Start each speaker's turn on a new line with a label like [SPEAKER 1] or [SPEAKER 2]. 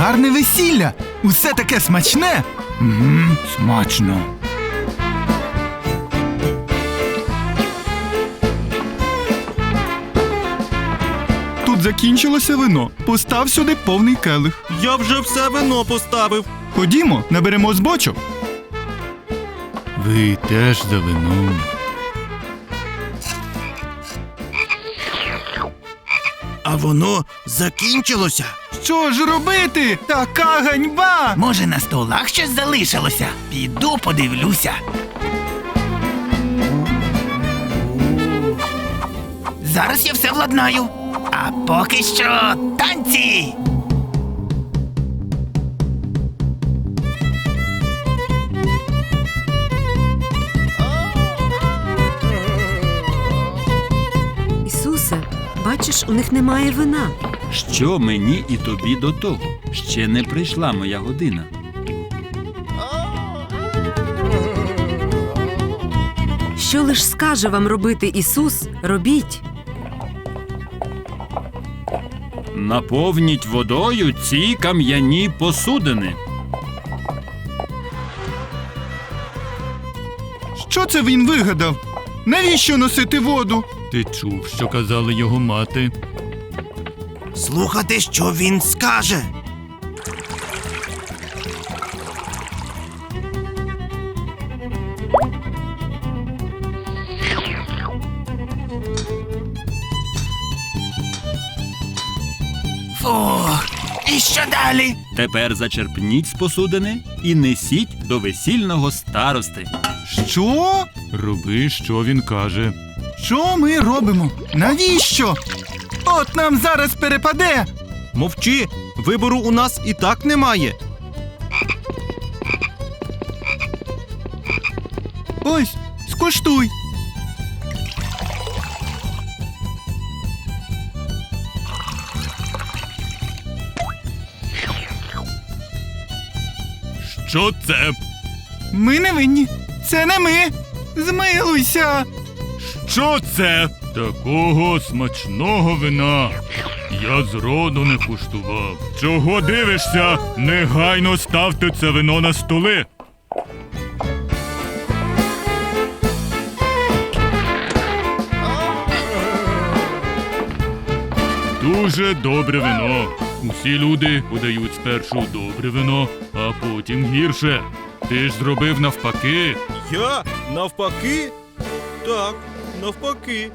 [SPEAKER 1] Гарне весілля! Усе таке смачне! Мм, смачно. Тут закінчилося вино. Постав сюди повний келих.
[SPEAKER 2] Я вже все вино поставив.
[SPEAKER 1] Ходімо, наберемо з бочок. Ви теж за вином.
[SPEAKER 2] А воно закінчилося.
[SPEAKER 1] Що ж робити? Така ганьба!
[SPEAKER 3] Може, на столах щось залишилося? Піду подивлюся. Зараз я все владнаю. А поки що танці.
[SPEAKER 4] Ісусе, бачиш, у них немає вина.
[SPEAKER 5] Що мені і тобі до того? Ще не прийшла моя година.
[SPEAKER 4] Що лиш скаже вам робити Ісус, робіть.
[SPEAKER 5] Наповніть водою ці кам'яні посудини.
[SPEAKER 1] Що це він вигадав? Навіщо носити воду?
[SPEAKER 6] Ти чув, що казала його мати?
[SPEAKER 2] Слухати, що він скаже.
[SPEAKER 3] Фух. І що далі?
[SPEAKER 5] Тепер зачерпніть з посудини і несіть до весільного старости.
[SPEAKER 1] Що?
[SPEAKER 6] Роби, що він каже.
[SPEAKER 1] Що ми робимо? Навіщо? От нам зараз перепаде.
[SPEAKER 2] Мовчи, вибору у нас і так немає.
[SPEAKER 1] Ось, скуштуй.
[SPEAKER 6] Що це?
[SPEAKER 1] Ми не винні. Це не ми. Змилуйся.
[SPEAKER 6] Що це? Такого смачного вина. Я зроду не куштував. Чого дивишся? Негайно ставте це вино на столи. Дуже добре вино. Усі люди подають спершу добре вино, а потім гірше. Ти ж зробив навпаки.
[SPEAKER 2] Я навпаки? Так, навпаки.